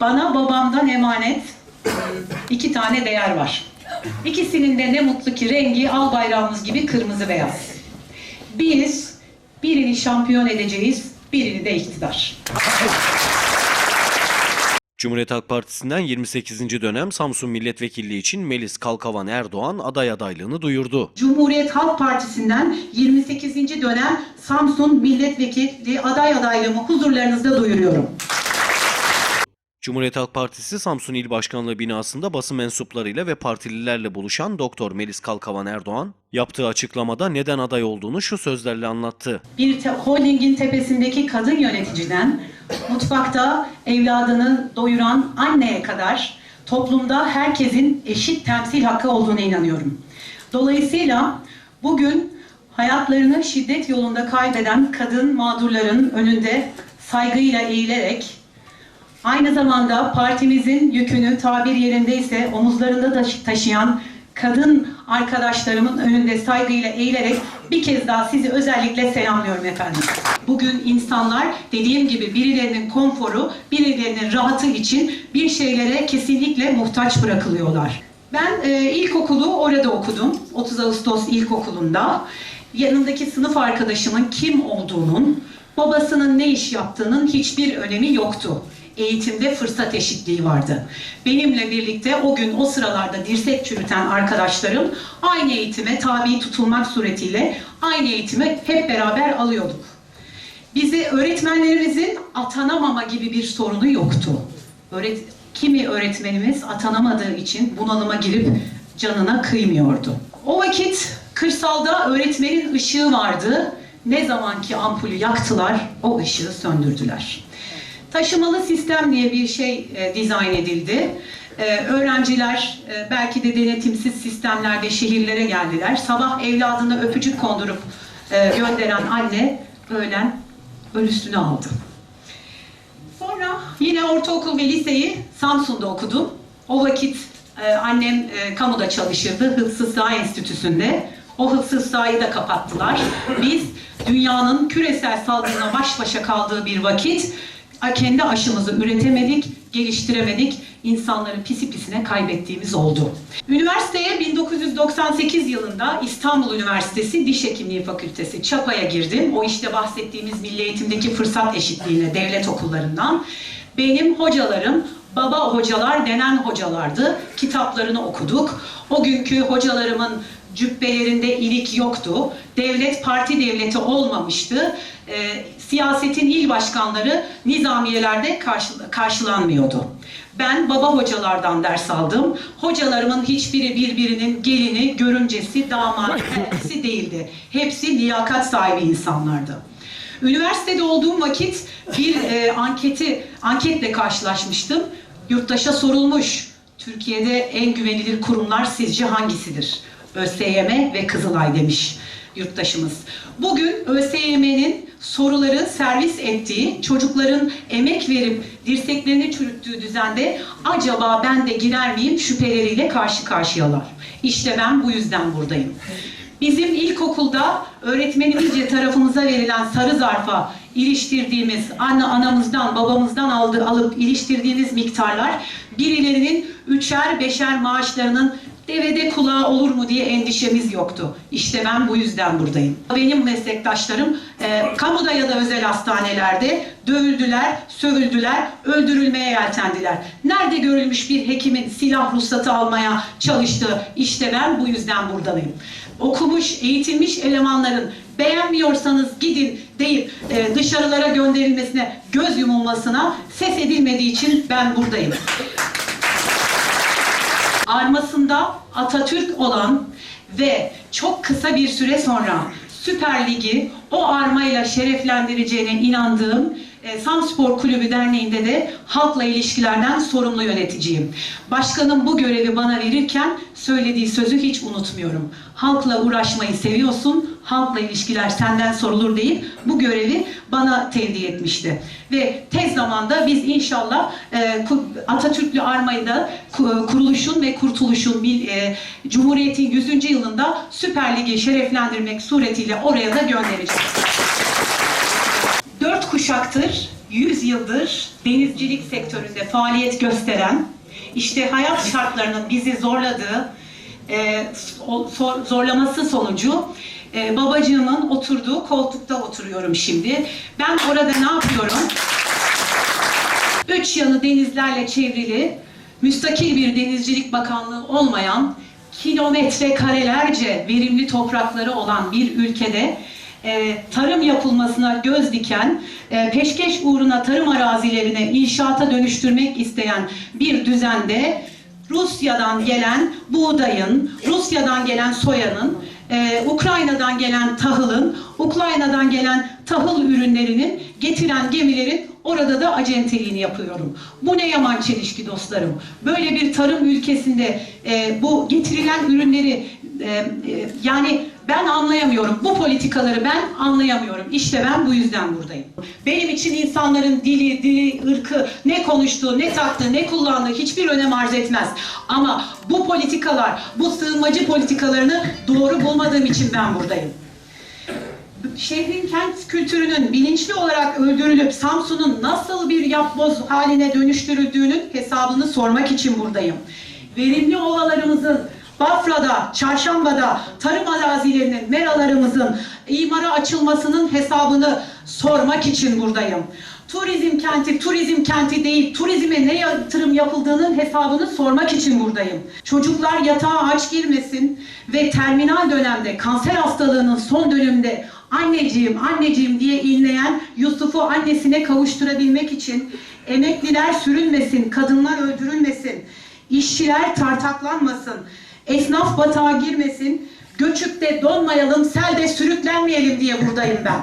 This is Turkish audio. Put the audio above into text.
Bana babamdan emanet iki tane değer var. İkisinin de ne mutlu ki rengi al bayrağımız gibi kırmızı beyaz. Biz birini şampiyon edeceğiz, birini de iktidar. Cumhuriyet Halk Partisi'nden 28. dönem Samsun Milletvekilliği için Melis Kalkavan Erdoğan aday adaylığını duyurdu. Cumhuriyet Halk Partisi'nden 28. dönem Samsun Milletvekili aday adaylığımı huzurlarınızda duyuruyorum. Cumhuriyet Halk Partisi Samsun İl Başkanlığı binasında basın mensuplarıyla ve partililerle buluşan Doktor Melis Kalkavan Erdoğan, yaptığı açıklamada neden aday olduğunu şu sözlerle anlattı. bir te- holdingin tepesindeki kadın yöneticiden mutfakta evladını doyuran anneye kadar toplumda herkesin eşit temsil hakkı olduğuna inanıyorum. Dolayısıyla bugün hayatlarını şiddet yolunda kaybeden kadın mağdurların önünde saygıyla eğilerek Aynı zamanda partimizin yükünü tabir yerindeyse omuzlarında taşı- taşıyan kadın arkadaşlarımın önünde saygıyla eğilerek bir kez daha sizi özellikle selamlıyorum efendim. Bugün insanlar dediğim gibi birilerinin konforu, birilerinin rahatı için bir şeylere kesinlikle muhtaç bırakılıyorlar. Ben e, ilkokulu orada okudum. 30 Ağustos İlkokulu'nda. Yanındaki sınıf arkadaşımın kim olduğunun, babasının ne iş yaptığının hiçbir önemi yoktu eğitimde fırsat eşitliği vardı. Benimle birlikte o gün o sıralarda dirsek çürüten arkadaşlarım aynı eğitime tabi tutulmak suretiyle aynı eğitimi hep beraber alıyorduk. Bizi öğretmenlerimizin atanamama gibi bir sorunu yoktu. Öğret kimi öğretmenimiz atanamadığı için bunalıma girip canına kıymıyordu. O vakit kırsalda öğretmenin ışığı vardı. Ne zaman ki ampulü yaktılar, o ışığı söndürdüler. Taşımalı sistem diye bir şey e, dizayn edildi. E, öğrenciler e, belki de denetimsiz sistemlerde şehirlere geldiler. Sabah evladına öpücük kondurup e, gönderen anne öğlen ölüsünü aldı. Sonra yine ortaokul ve liseyi Samsun'da okudum. O vakit e, annem e, kamuda çalışırdı, Hıfzı Sağ Enstitüsü'nde. O Hıfzı Sağ'ı da kapattılar. Biz dünyanın küresel salgınla baş başa kaldığı bir vakit kendi aşımızı üretemedik, geliştiremedik. İnsanları pisi pisine kaybettiğimiz oldu. Üniversiteye 1998 yılında İstanbul Üniversitesi Diş Hekimliği Fakültesi Çapa'ya girdim. O işte bahsettiğimiz milli eğitimdeki fırsat eşitliğine devlet okullarından. Benim hocalarım baba hocalar denen hocalardı. Kitaplarını okuduk. O günkü hocalarımın cübbelerinde ilik yoktu. Devlet parti devleti olmamıştı. Ee, siyasetin il başkanları nizamiyelerde karşı- karşılanmıyordu. Ben baba hocalardan ders aldım. Hocalarımın hiçbiri birbirinin gelini, görümcesi, damadı, değildi. Hepsi liyakat sahibi insanlardı. Üniversitede olduğum vakit bir e, anketi anketle karşılaşmıştım. Yurttaşa sorulmuş. Türkiye'de en güvenilir kurumlar sizce hangisidir? ÖSYM ve Kızılay demiş yurttaşımız. Bugün ÖSYM'nin soruları servis ettiği, çocukların emek verip dirseklerini çürüttüğü düzende acaba ben de girer miyim şüpheleriyle karşı karşıyalar. İşte ben bu yüzden buradayım. Bizim ilkokulda öğretmenimizce tarafımıza verilen sarı zarfa iliştirdiğimiz, anne anamızdan, babamızdan aldı, alıp iliştirdiğimiz miktarlar birilerinin üçer beşer maaşlarının devede kulağı olur mu diye endişemiz yoktu. İşte ben bu yüzden buradayım. Benim meslektaşlarım e, kamuda ya da özel hastanelerde dövüldüler, sövüldüler, öldürülmeye yeltendiler. Nerede görülmüş bir hekimin silah ruhsatı almaya çalıştığı işte ben bu yüzden buradayım. Okumuş, eğitilmiş elemanların beğenmiyorsanız gidin deyip e, dışarılara gönderilmesine, göz yumulmasına ses edilmediği için ben buradayım armasında Atatürk olan ve çok kısa bir süre sonra Süper Lig'i o armayla şereflendireceğine inandığım e, Samspor Kulübü Derneği'nde de halkla ilişkilerden sorumlu yöneticiyim. Başkanım bu görevi bana verirken söylediği sözü hiç unutmuyorum. Halkla uğraşmayı seviyorsun, halkla ilişkiler senden sorulur deyip bu görevi bana tevdi etmişti. Ve tez zamanda biz inşallah e, Atatürklü armayı da ku- kuruluşun ve kurtuluşun e, Cumhuriyet'in 100. yılında Süper Lig'i şereflendirmek suretiyle oraya da göndereceğiz. Kuşaktır 100 yıldır denizcilik sektöründe faaliyet gösteren, işte hayat şartlarının bizi zorladığı, e, o- sor- zorlaması sonucu e, babacığımın oturduğu koltukta oturuyorum şimdi. Ben orada ne yapıyorum? Üç yanı denizlerle çevrili, müstakil bir denizcilik bakanlığı olmayan, kilometre karelerce verimli toprakları olan bir ülkede e, tarım yapılmasına göz diken, e, peşkeş uğruna tarım arazilerini inşaata dönüştürmek isteyen bir düzende Rusya'dan gelen buğdayın, Rusya'dan gelen soyanın, e, Ukrayna'dan gelen tahılın, Ukrayna'dan gelen tahıl ürünlerinin getiren gemilerin orada da acenteliğini yapıyorum. Bu ne yaman çelişki dostlarım. Böyle bir tarım ülkesinde e, bu getirilen ürünleri e, e, yani ben anlayamıyorum. Bu politikaları ben anlayamıyorum. İşte ben bu yüzden buradayım. Benim için insanların dili, dili, ırkı, ne konuştuğu, ne taktığı, ne kullandığı hiçbir önem arz etmez. Ama bu politikalar, bu sığınmacı politikalarını doğru bulmadığım için ben buradayım şehrin kent kültürünün bilinçli olarak öldürülüp Samsun'un nasıl bir yapboz haline dönüştürüldüğünün hesabını sormak için buradayım. Verimli ovalarımızın Bafra'da, Çarşamba'da tarım arazilerinin, meralarımızın imara açılmasının hesabını sormak için buradayım. Turizm kenti, turizm kenti değil, turizme ne yatırım yapıldığının hesabını sormak için buradayım. Çocuklar yatağa aç girmesin ve terminal dönemde kanser hastalığının son döneminde anneciğim, anneciğim diye inleyen Yusuf'u annesine kavuşturabilmek için emekliler sürülmesin, kadınlar öldürülmesin, işçiler tartaklanmasın, esnaf batağa girmesin, göçükte donmayalım, selde sürüklenmeyelim diye buradayım ben.